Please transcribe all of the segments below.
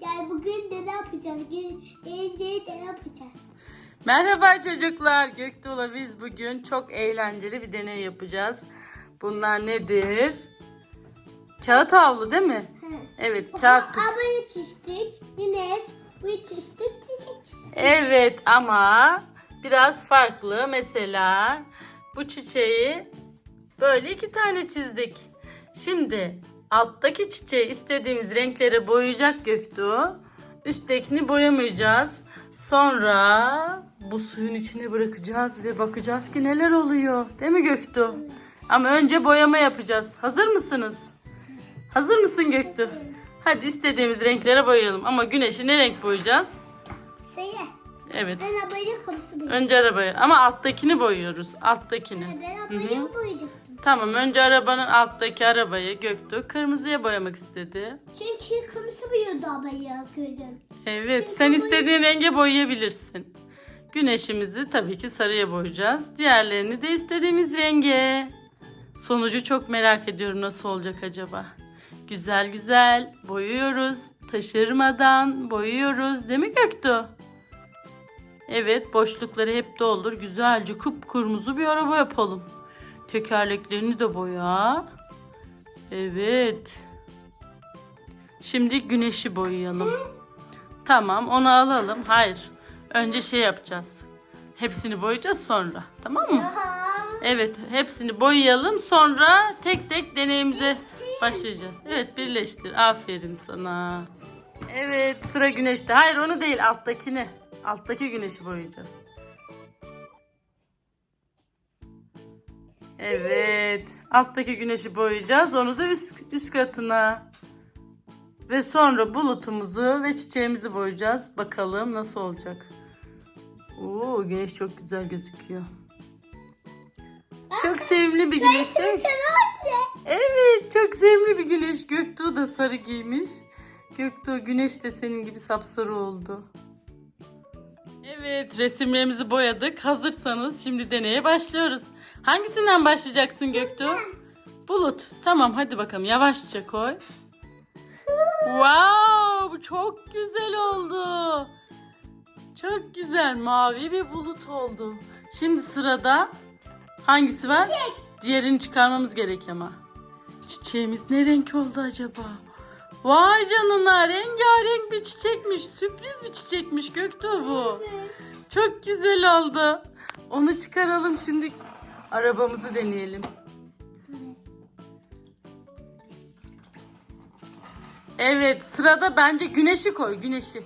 Gel bugün de ne yapacağız? Gel- Gelince de ne yapacağız? Merhaba çocuklar. Göktuğ'la biz bugün çok eğlenceli bir deney yapacağız. Bunlar nedir? Kağıt havlu değil mi? Hı. Evet kağıt Abayı çizdik. Yine bu çizdik. Evet ama biraz farklı. Mesela bu çiçeği böyle iki tane çizdik. Şimdi alttaki çiçeği istediğimiz renklere boyayacak Göktuğ. Üsttekini boyamayacağız. Sonra bu suyun içine bırakacağız ve bakacağız ki neler oluyor. Değil mi Göktuğ? Ama önce boyama yapacağız. Hazır mısınız? Hazır mısın Göktuğ? Hadi istediğimiz renklere boyayalım. Ama güneşi ne renk boyayacağız? Seye. Evet. Ben abayı kapısı boyayacağım. Önce arabayı ama alttakini boyuyoruz. Alttakini. Ben Hı abayı hı. boyayacaktım. Tamam önce arabanın alttaki arabayı Göktuğ kırmızıya boyamak istedi. Çünkü kapısı boyuyordu abayı gördüm. Evet sen istediğin renge boyayabilirsin. Güneşimizi tabii ki sarıya boyayacağız. Diğerlerini de istediğimiz renge. Sonucu çok merak ediyorum nasıl olacak acaba. Güzel güzel boyuyoruz. Taşırmadan boyuyoruz değil mi Göktuğ? Evet boşlukları hep doldur. Güzelce kıpkırmızı bir araba yapalım. Tekerleklerini de boya. Evet. Şimdi güneşi boyayalım. Tamam onu alalım. Hayır. Önce şey yapacağız. Hepsini boyayacağız sonra. Tamam mı? Evet hepsini boyayalım sonra tek tek deneyimize başlayacağız. Evet birleştir. Aferin sana. Evet sıra güneşte. Hayır onu değil alttakini. Alttaki güneşi boyayacağız. Evet. Alttaki güneşi boyayacağız. Onu da üst, üst katına. Ve sonra bulutumuzu ve çiçeğimizi boyayacağız. Bakalım nasıl olacak. Oo, güneş çok güzel gözüküyor. Çok sevimli bir güneş değil mi? Evet çok sevimli bir güneş. Göktuğ da sarı giymiş. Göktuğ güneş de senin gibi sapsarı oldu. Evet resimlerimizi boyadık. Hazırsanız şimdi deneye başlıyoruz. Hangisinden başlayacaksın Göktuğ? Bulut. Tamam hadi bakalım yavaşça koy. Wow bu çok güzel oldu. Çok güzel mavi bir bulut oldu. Şimdi sırada hangisi var? Diğerini çıkarmamız gerek ama. Çiçeğimiz ne renk oldu acaba? Vay canına rengarenk bir çiçekmiş. Sürpriz bir çiçekmiş Göktuğ bu. Çok güzel oldu. Onu çıkaralım şimdi arabamızı deneyelim. Evet sırada bence güneşi koy güneşi.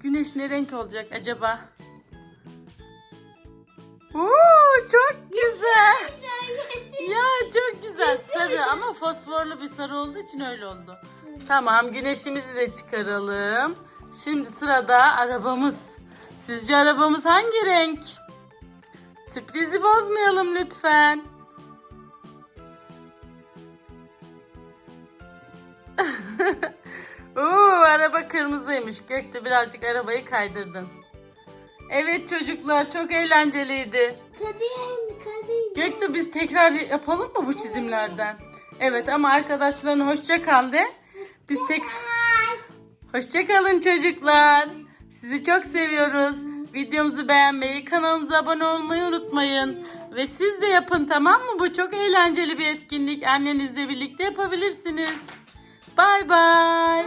Güneş ne renk olacak acaba? Oo, çok güzel. Ya çok güzel. Sarı ama fosforlu bir sarı olduğu için öyle oldu. Tamam güneşimizi de çıkaralım. Şimdi sırada arabamız. Sizce arabamız hangi renk? Sürprizi bozmayalım lütfen. Oo, araba kırmızıymış. Gökte birazcık arabayı kaydırdın. Evet çocuklar çok eğlenceliydi. Kadim, kadim. Göktuğ biz tekrar yapalım mı bu çizimlerden? Evet ama arkadaşlarına hoşça kal de. Biz tek hoşça kalın çocuklar. Sizi çok seviyoruz. Videomuzu beğenmeyi, kanalımıza abone olmayı unutmayın. Ve siz de yapın tamam mı? Bu çok eğlenceli bir etkinlik. Annenizle birlikte yapabilirsiniz. Bay bay.